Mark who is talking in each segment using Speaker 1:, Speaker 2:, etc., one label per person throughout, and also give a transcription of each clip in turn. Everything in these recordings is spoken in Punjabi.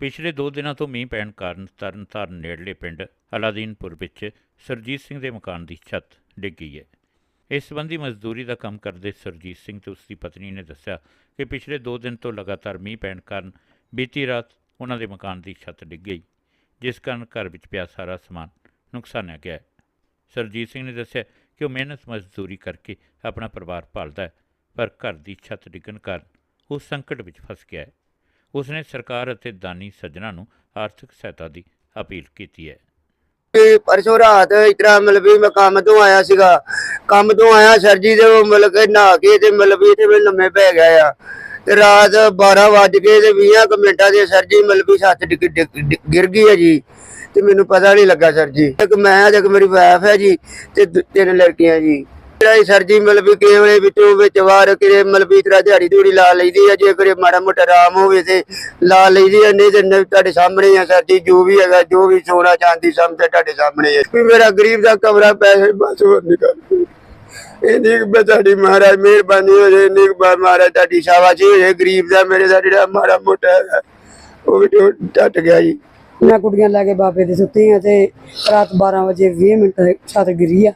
Speaker 1: ਪਿਛਲੇ 2 ਦਿਨਾਂ ਤੋਂ ਮੀਂਹ ਪੈਣ ਕਾਰਨ ਤਰਨਤਾਰਨ ਨੇੜਲੇ ਪਿੰਡ ਅਲਾਦੀਨਪੁਰ ਵਿੱਚ ਸਰਜੀਤ ਸਿੰਘ ਦੇ ਮਕਾਨ ਦੀ ਛੱਤ ਡਿੱਗ ਗਈ ਹੈ। ਇਸ ਸੰਬੰਧੀ ਮਜ਼ਦੂਰੀ ਦਾ ਕੰਮ ਕਰਦੇ ਸਰਜੀਤ ਸਿੰਘ ਤੇ ਉਸ ਦੀ ਪਤਨੀ ਨੇ ਦੱਸਿਆ ਕਿ ਪਿਛਲੇ 2 ਦਿਨ ਤੋਂ ਲਗਾਤਾਰ ਮੀਂਹ ਪੈਣ ਕਾਰਨ ਬੀਤੀ ਰਾਤ ਉਹਨਾਂ ਦੇ ਮਕਾਨ ਦੀ ਛੱਤ ਡਿੱਗ ਗਈ, ਜਿਸ ਕਾਰਨ ਘਰ ਵਿੱਚ ਪਿਆ ਸਾਰਾ ਸਮਾਨ ਨੁਕਸਾਨਿਆ ਗਿਆ ਹੈ। ਸਰਜੀਤ ਸਿੰਘ ਨੇ ਦੱਸਿਆ ਕਿ ਉਹ ਮਿਹਨਤ ਮਜ਼ਦੂਰੀ ਕਰਕੇ ਆਪਣਾ ਪਰਿਵਾਰ ਪਾਲਦਾ ਹੈ, ਪਰ ਘਰ ਦੀ ਛੱਤ ਡਿੱਗਣ ਕਾਰਨ ਉਹ ਸੰਕਟ ਵਿੱਚ ਫਸ ਗਿਆ ਹੈ। ਉਸਨੇ ਸਰਕਾਰ ਅਤੇ ਦਾਨੀ ਸੱਜਣਾ ਨੂੰ ਆਰਥਿਕ ਸਹਾਇਤਾ ਦੀ ਅਪੀਲ ਕੀਤੀ ਹੈ।
Speaker 2: ਪਰਸੋਂ ਰਾਤ ਇਤਰਾ ਮਤਲਬ ਵੀ ਮੈਂ ਕੰਮ ਤੋਂ ਆਇਆ ਸੀਗਾ। ਕੰਮ ਤੋਂ ਆਇਆ, ਸਰ ਦੇ ਮਤਲਬ ਕਿ ਨਹਾ ਕੇ ਤੇ ਮਤਲਬ ਵੀ ਇੱਥੇ ਮੈਂ ਲੰਮੇ ਪੈ ਗਿਆ ਆ। ਤੇ ਰਾਤ 12 ਵੱਜ ਕੇ ਤੇ 20 ਮਿੰਟਾਂ ਦੇ ਸਰ ਮਤਲਬ ਵੀ ਸੱਤ ਡਿੱਗ- ਗਿਰ ਗਈ ਹੈ ਜੀ। ਤੇ ਮੈਨੂੰ ਪਤਾ ਨਹੀਂ ਲੱਗਾ ਸਰ ਜੀ। ਇੱਕ ਮੈਂ ਤੇ ਇੱਕ ਮੇਰੀ ਵਾਈਫ ਹੈ ਜੀ ਤੇ ਤਿੰਨ ਲੜਕੀਆਂ ਜੀ। ਜਿਹੜਾ ਇਹ ਸਰ ਜੀ ਮਤਲਬ ਕਿਸੇ ਵੇਲੇ ਵਿੱਚੋਂ ਵਿੱਚ ਵਾਰ ਕਿਰੇ ਮਤਲਬ ਵੀ ਦਿਹਾੜੀ ਦੂੜੀ ਲਾ ਲਈਦੀ ਹੈ ਜੇ ਕਰੇ ਮਾੜਾ ਮੋਟਾ ਆਰਾਮ ਹੋਵੇ ਤੇ ਲਾ ਲਈਦੀ ਹੈ ਨਹੀਂ ਤੇ ਨ- ਤੁਹਾਡੇ ਸਾਹਮਣੇ ਹੀ ਆ ਸਰ ਜੀ, ਜੋ ਵੀ ਹੈਗਾ, ਜੋ ਵੀ ਸੋਨਾ ਚਾਂਦੀ ਸਭ ਤੇ ਤੁਹਾਡੇ ਸਾਹਮਣੇ ਹੈ ਵੀ ਮੇਰਾ ਗਰੀਬ ਦਾ ਕਮਰਾ ਪੈਸੇ ਬਸ ਹੋਰ ਨਿਕਲ ਇੰਨੀ ਕੁ ਮਹਾਰਾਜ ਮਿਹਰਬਾਨੀ ਹੋ ਜੇ ਇੰਨੀ ਮਹਾਰਾਜ ਤੁਹਾਡੀ ਸ਼ਾਬਾਸ਼ੀ ਹੋ ਜੇ, ਗਰੀਬ ਦਾ ਮੇਰੇ ਦਾ ਜਿਹੜਾ ਮਾੜਾ ਮੋਟਾ ਹੈਗਾ, ਉਹ ਵੀ ਟੱਟ ਗਿਆ ਜੀ।
Speaker 3: ਮੈਂ ਕੁੜੀਆਂ ਲੈ ਕੇ ਬਾਬੇ ਦੇ ਸੁੱਤੀ ਆ ਤੇ ਰਾਤ 12 ਵਜੇ 20 ਮਿੰਟ ਛੱਤ ਗਿਰੀ ਆ।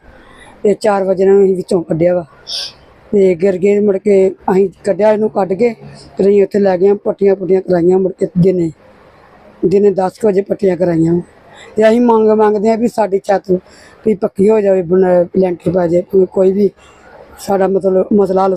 Speaker 3: ਤੇ 4 ਵਜੇ ਨੂੰ ਅਸੀਂ ਵਿੱਚੋਂ ਕੱਢਿਆ ਵਾ। ਤੇ ਗਿਰ ਗਏ ਮੁੜ ਕੇ ਅਸੀਂ ਕੱਢਿਆ, ਇਹਨੂੰ ਕੱਢ ਕੇ ਫਿਰ ਅਸੀਂ ਉੱਥੇ ਲੈ ਗਏ ਪੱਟੀਆਂ ਪੁੱਟੀਆਂ ਕਰਾਈਆਂ ਮੁੜ ਕੇ ਦਿਨੇ। ਦਿਨੇ 10 ਕੁ ਵਜੇ ਪੱਟੀਆਂ ਕਰਾਈਆਂ। ਤੇ ਅਸੀਂ ਮੰਗ ਮੰਗਦੇ ਆ ਵੀ ਸਾਡੀ ਛੱਤ ਵੀ ਪੱਕੀ ਹੋ ਜਾਵੇ ਲੈਂਟਰ ਪੈ ਜਾਵੇ, ਕੋਈ- ਕੋਈ ਵੀ ਸਾਡਾ ਮਤਲਬ ਮਸਲਾ ਹੱਲ